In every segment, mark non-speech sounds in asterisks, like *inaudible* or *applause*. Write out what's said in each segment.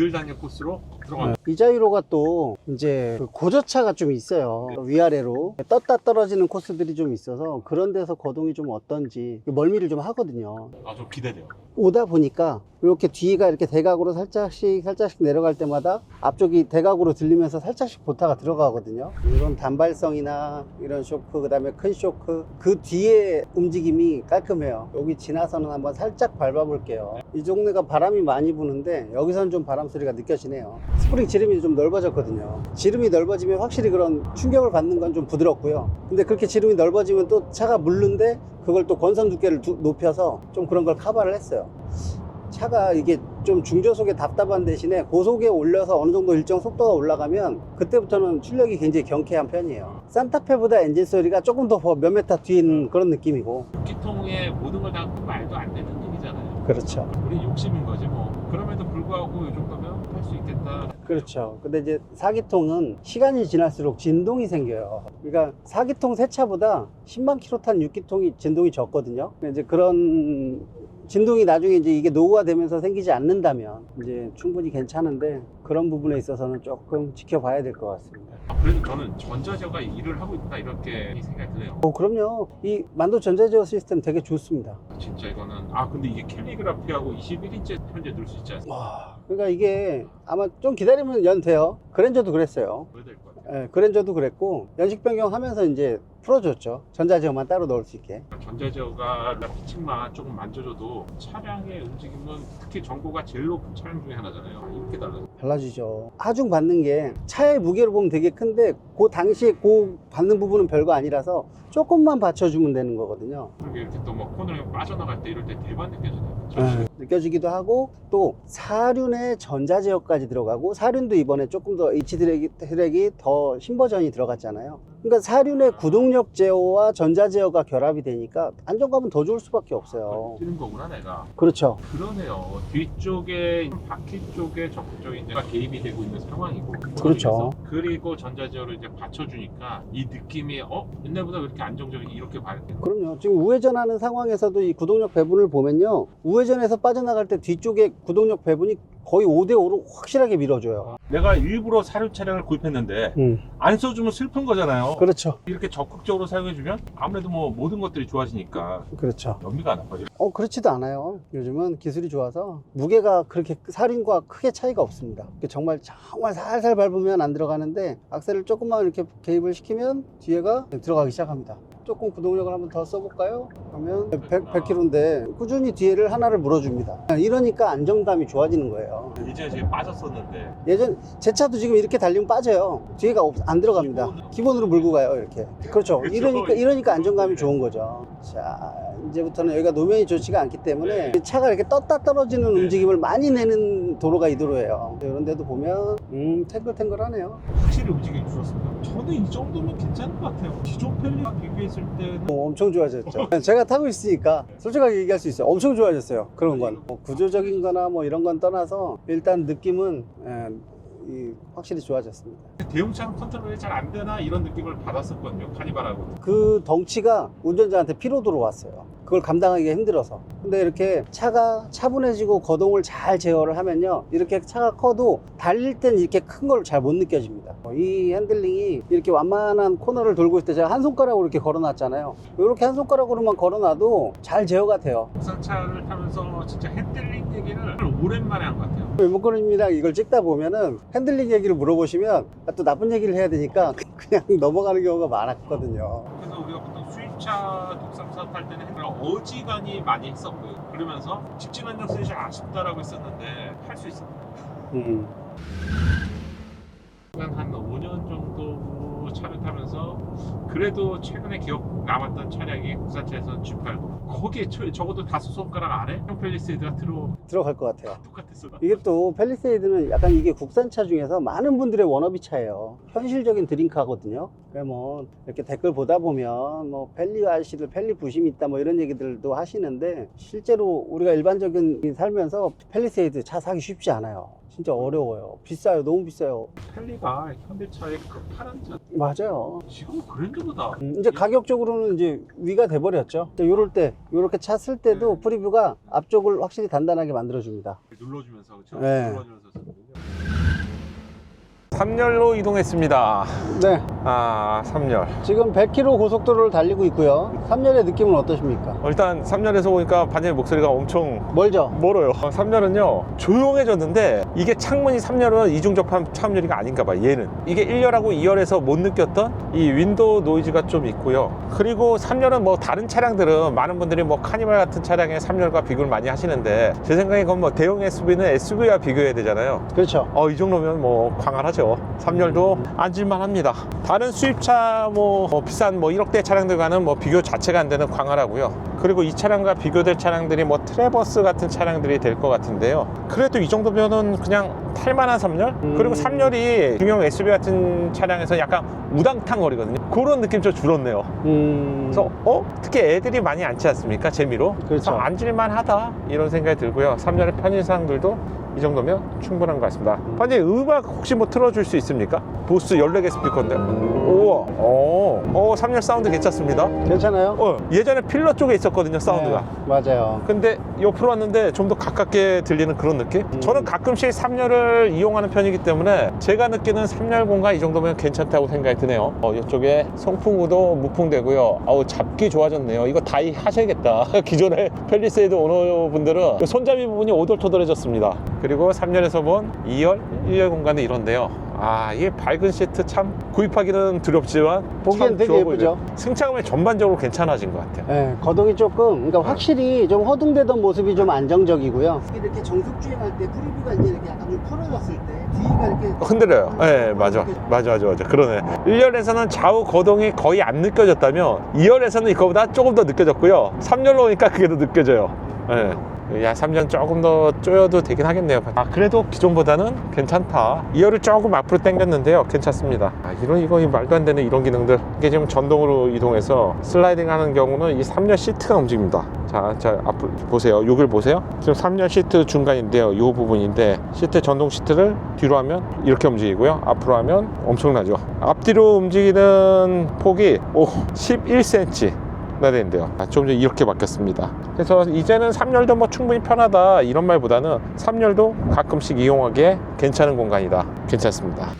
늘 다닐 코스로 들어가. 이 자유로가 또 이제 그 고저차가 좀 있어요. 위아래로 떴다 떨어지는 코스들이 좀 있어서 그런 데서 거동이 좀 어떤지 멀미를 좀 하거든요. 아좀 기대돼요. 오다 보니까 이렇게 뒤가 이렇게 대각으로 살짝씩 살짝씩 내려갈 때마다 앞쪽이 대각으로 들리면서 살짝씩 보타가 들어가거든요. 이런 단발성이나 이런 쇼크 그 다음에 큰 쇼크 그 뒤에 움직임이 깔끔해요. 여기 지나서는 한번 살짝 밟아볼게요. 이 동네가 바람이 많이 부는데 여기서는 좀 바람 소리가 느껴지네요. 스프링 지름이 좀 넓어졌거든요. 지름이 넓어지면 확실히 그런 충격을 받는 건 좀 부드럽고요. 근데 그렇게 지름이 넓어지면 또 차가 물른데 그걸 또 권선 두께를 두- 높여서 좀 그런 걸 커버를 했어요. 차가 이게 좀 중저속에 답답한 대신에 고속에 올려서 어느 정도 일정 속도가 올라가면 그때부터는 출력이 굉장히 경쾌한 편이에요. 산타페보다 엔진 소리가 조금 더 몇 메타 뒤인 그런 느낌이고. 기통의 모든 걸 다 말도 안 되는. 그렇죠. 우리 욕심인 거지 뭐. 그럼에도 불구하고 이 정도면 할 수 있겠다. 그렇죠. 근데 이제 사기통은 시간이 지날수록 진동이 생겨요. 그러니까 사기통 새 차보다 10만 킬로 탄 6기통이 진동이 적거든요. 근데 이제 그런 진동이 나중에 이제 이게 노후화 되면서 생기지 않는다면 이제 충분히 괜찮은데 그런 부분에 있어서는 조금 지켜봐야 될 것 같습니다. 아, 그래도 저는 전자제어가 일을 하고 있다 이렇게 생각이 드네요. 어, 그럼요. 이 만도 전자제어 시스템 되게 좋습니다. 진짜 이거는 아 근데 이게 캘리그라피하고 21인치 현재 넣을 수 있지 않습니까? 와, 그러니까 이게 아마 좀 기다리면 연 돼요. 그랜저도 그랬어요. 그래야 될것 같아요. 예, 그랜저도 그랬고 연식 변경하면서 이제 풀어줬죠. 전자제어만 따로 넣을 수 있게. 전자제어가 피칭만 조금 만져줘도 차량의 움직임은 특히 전고가 제일 높은 차량 중에 하나잖아요. 이렇게 달라요. 달라지죠. 하중 받는 게 차의 무게로 보면 되게 큰데 그 당시에 그 받는 부분은 별거 아니라서 조금만 받쳐주면 되는 거거든요. 그리고 이렇게 또뭐 코너에 빠져나갈 때 이럴 때 대만 느껴지네요. 네, 느껴지기도 하고 또 사륜에 전자제어까지 들어가고 사륜도 이번에 조금 더 H 드랙이, 트랙이 더 신버전이 들어갔잖아요. 그러니까 사륜의 구동 력 제어와 전자 제어가 결합이 되니까 안정감은 더 좋을 수밖에 없어요. 뛰는 거구나 내가. 그렇죠. 그러네요. 뒤쪽에 바퀴 쪽에 적극적인 데가 개입이 되고 있는 상황이고. 그렇죠. 그리고 전자 제어를 이제 받쳐주니까 이 느낌이 어 옛날보다 왜 이렇게 안정적이 이렇게 봐야 돼. 그럼요. 지금 우회전하는 상황에서도 이 구동력 배분을 보면요. 우회전에서 빠져나갈 때 뒤쪽에 구동력 배분이 거의 5대5로 확실하게 밀어줘요. 내가 일부러 사료 차량을 구입했는데 음, 안 써주면 슬픈 거잖아요. 그렇죠. 이렇게 적극적으로 사용해주면 아무래도 뭐 모든 것들이 좋아지니까 그렇죠. 연비가 안 아파요. 어, 그렇지도 않아요. 요즘은 기술이 좋아서 무게가 그렇게 사륜과 크게 차이가 없습니다. 정말 정말 살살 밟으면 안 들어가는데 악셀을 조금만 이렇게 개입을 시키면 뒤에가 들어가기 시작합니다. 조금 구동력을 한번 더 써볼까요? 하면 100, 100km인데 꾸준히 뒤에를 하나를 물어줍니다. 이러니까 안정감이 좋아지는 거예요. 이제 지금 빠졌었는데 예전 제 차도 지금 이렇게 달리면 빠져요. 뒤에가 없- 안 들어갑니다. 기본으로 물고 가요 이렇게. 그렇죠. 그렇죠. 이러니까 이러니까 안정감이 좋은 거죠. 자 이제부터는 여기가 노면이 좋지가 않기 때문에 네. 차가 이렇게 떴다 떨어지는 네. 움직임을 많이 내는 도로가 이 도로예요. 이런 데도 보면 음 탱글탱글하네요. 확실히 움직임이 줄었습니다. 저는 이 정도면 괜찮은 것 같아요. 기존 펠리와 비교했을 때는 어, 엄청 좋아졌죠. 제가 타고 있으니까 솔직하게 얘기할 수 있어요. 엄청 좋아졌어요. 그런 건 뭐 구조적인 거나 뭐 이런 건 떠나서 일단 느낌은 예, 이 확실히 좋아졌습니다. 대용차는 컨트롤이 잘 안 되나 이런 느낌을 받았었거든요. 카니발하고. 그 덩치가 운전자한테 피로도로 왔어요. 그걸 감당하기가 힘들어서. 근데 이렇게 차가 차분해지고 거동을 잘 제어를 하면요. 이렇게 차가 커도 달릴 땐 이렇게 큰 걸 잘 못 느껴집니다. 이 핸들링이 이렇게 완만한 코너를 돌고 있을 때 제가 한 손가락으로 이렇게 걸어놨잖아요. 이렇게 한 손가락으로만 걸어놔도 잘 제어가 돼요. 국산차를 타면서 진짜 핸들링 얘기를 오랜만에 한 것 같아요. 외모권입니다. 이걸 찍다 보면은 핸들링 얘기를 물어보시면 또 나쁜 얘기를 해야 되니까 *laughs* 그냥 넘어가는 경우가 많았거든요. 그래서 우리가 보통 수입차 독삼사 탈 때는 어지간히 많이 했었고요. 그러면서 안정 쓰기 아쉽다라고 했었는데 할 수 있었어요. 음. 한 5년 정도 차를 타면서 그래도 최근에 기억 남았던 차량이 국산차에서는 G80 거기에 저- 적어도 다섯 손가락 안에 형 펠리세이드가 들어 들어갈 것 같아요. 똑같았어 이게 또 펠리세이드는 약간 이게 국산차 중에서 많은 분들의 워너비 차예요. 현실적인 드림카거든요. 그래 뭐 이렇게 댓글 보다 보면 뭐 펠리 아저씨들 펠리 부심 있다 뭐 이런 얘기들도 하시는데 실제로 우리가 일반적인 살면서 펠리세이드 차 사기 쉽지 않아요. 진짜 어려워요. 비싸요. 너무 비싸요. 펠리가 현대차의 끝판왕자. 맞아요. 지금 그랜저보다 음, 이제 가격적으로는 이제 위가 돼버렸죠. 요럴 때, 요렇게 차 쓸 때도 네. 프리뷰가 앞쪽을 확실히 단단하게 만들어줍니다. 눌러주면서 그렇죠. 네. 눌러주면서 쓰는군요. 3열로 이동했습니다. 네. 아, 3열. 지금 100km 고속도로를 달리고 있고요. 3열의 느낌은 어떠십니까? 일단 3열에서 보니까 반장님 목소리가 엄청 멀죠? 멀어요. 3열은요 조용해졌는데 이게 창문이 3열은 이중접합 차음열이가 아닌가 봐 얘는 이게 1열하고 2열에서 못 느꼈던 이 윈도우 노이즈가 좀 있고요 그리고 3열은 뭐 다른 차량들은 많은 분들이 뭐 카니발 같은 차량의 3열과 비교를 많이 하시는데 제 생각에 그건 뭐 대형 SUV는 SUV와 비교해야 되잖아요 그렇죠. 어, 이 정도면 뭐 광활하죠. 3열도 앉을만 합니다. 다른 수입차 뭐, 뭐 비싼 뭐 1억대 차량들과는 뭐 비교 자체가 안 되는 광활하고요. 그리고 이 차량과 비교될 차량들이 뭐 트레버스 같은 차량들이 될 것 같은데요. 그래도 이 정도면은 그냥 탈만한 3열? 음. 그리고 3열이 중형 SUV 같은 차량에서 약간 우당탕 거리거든요. 그런 느낌 좀 줄었네요. 음. 그래서 어 특히 애들이 많이 앉지 않습니까 재미로 그렇죠. 그래서 앉을만 하다 이런 생각이 들고요 3열의 편의사항들도 이 정도면 충분한 것 같습니다 반장님 음악 혹시 뭐 틀어줄 수 있습니까? 보스 14개 스피커인데 우와 어, 어 3열 사운드 괜찮습니다 괜찮아요? 어, 예전에 필러 쪽에 있었거든요 사운드가 네, 맞아요. 근데 옆으로 왔는데 좀 더 가깝게 들리는 그런 느낌? 음. 저는 가끔씩 3열을 이용하는 편이기 때문에 제가 느끼는 3열 공간 이 정도면 괜찮다고 생각이 드네요. 어, 이쪽에 송풍구도 무풍되고요. 아우 잡기 좋아졌네요. 이거 다이 하셔야겠다. *laughs* 기존에 펠리세이드 오너분들은 손잡이 부분이 오돌토돌해졌습니다. 그리고 3열에서 본 2열, 1열 공간은 이런데요. 아, 이 밝은 시트 참 구입하기는 두렵지만 보기엔 참 되게 예쁘죠? 승차감이 전반적으로 괜찮아진 것 같아요. 네, 거동이 조금, 그러니까 확실히 좀 허둥대던 모습이 좀 안정적이고요. 이렇게 정속 주행할 때 프리뷰가 이제 이렇게 약간 좀 풀어졌을 때 뒤가 이렇게 흔들려요. 네, 맞아. 맞아, 맞아, 맞아. 그러네. 1열에서는 좌우 거동이 거의 안 느껴졌다면 2열에서는 이거보다 조금 더 느껴졌고요. 3열로 오니까 그게 더 느껴져요. 네. 야, 3년 조금 더 쪼여도 되긴 하겠네요. 아, 그래도 기존보다는 괜찮다. 2열을 조금 앞으로 당겼는데요. 괜찮습니다. 아, 이런, 이거 이 말도 안 되는 이런 기능들. 이게 지금 전동으로 이동해서 슬라이딩 하는 경우는 이 3열 시트가 움직입니다. 자, 자, 앞으로 보세요. 여기를 보세요. 지금 3열 시트 중간인데요. 이 부분인데 시트 전동 시트를 뒤로 하면 이렇게 움직이고요. 앞으로 하면 엄청나죠. 앞뒤로 움직이는 폭이 오, 11cm. 나 되는데요. 아, 좀 전에 이렇게 바뀌었습니다. 그래서 이제는 3열도 뭐 충분히 편하다 이런 말보다는 3열도 가끔씩 이용하기에 괜찮은 공간이다. 괜찮습니다.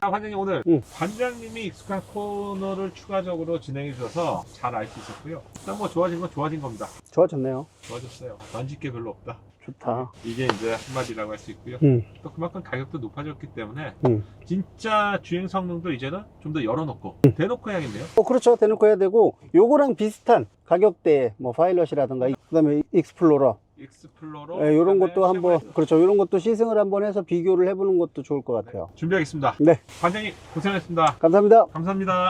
자, 반장님 오늘 응. 반장님이 익숙한 코너를 추가적으로 진행해 주셔서 잘 알 수 있었고요. 일단 뭐 좋아진 건 좋아진 겁니다. 좋아졌네요. 좋아졌어요. 만질 게 별로 없다. 좋다. 이게 이제 한마디라고 할 수 있고요. 음, 또 그만큼 가격도 높아졌기 때문에 음. 진짜 주행 성능도 이제는 좀 더 열어놓고 대놓고 해야겠네요. 어, 그렇죠. 대놓고 해야 되고, 요거랑 비슷한 가격대에 뭐 파일럿이라든가, 그 다음에 익스플로러, 익스플로러 네, 요런 그다음에 것도 한번. 그렇죠. 요런 것도 시승을 한번 해서 비교를 해보는 것도 좋을 것 같아요. 준비하겠습니다. 네. 반장님 고생하셨습니다. 감사합니다. 감사합니다.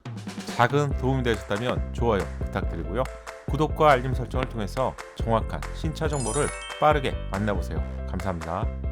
작은 도움이 되셨다면 좋아요 부탁드리고요. 구독과 알림 설정을 통해서 정확한 신차 정보를 빠르게 만나보세요. 감사합니다.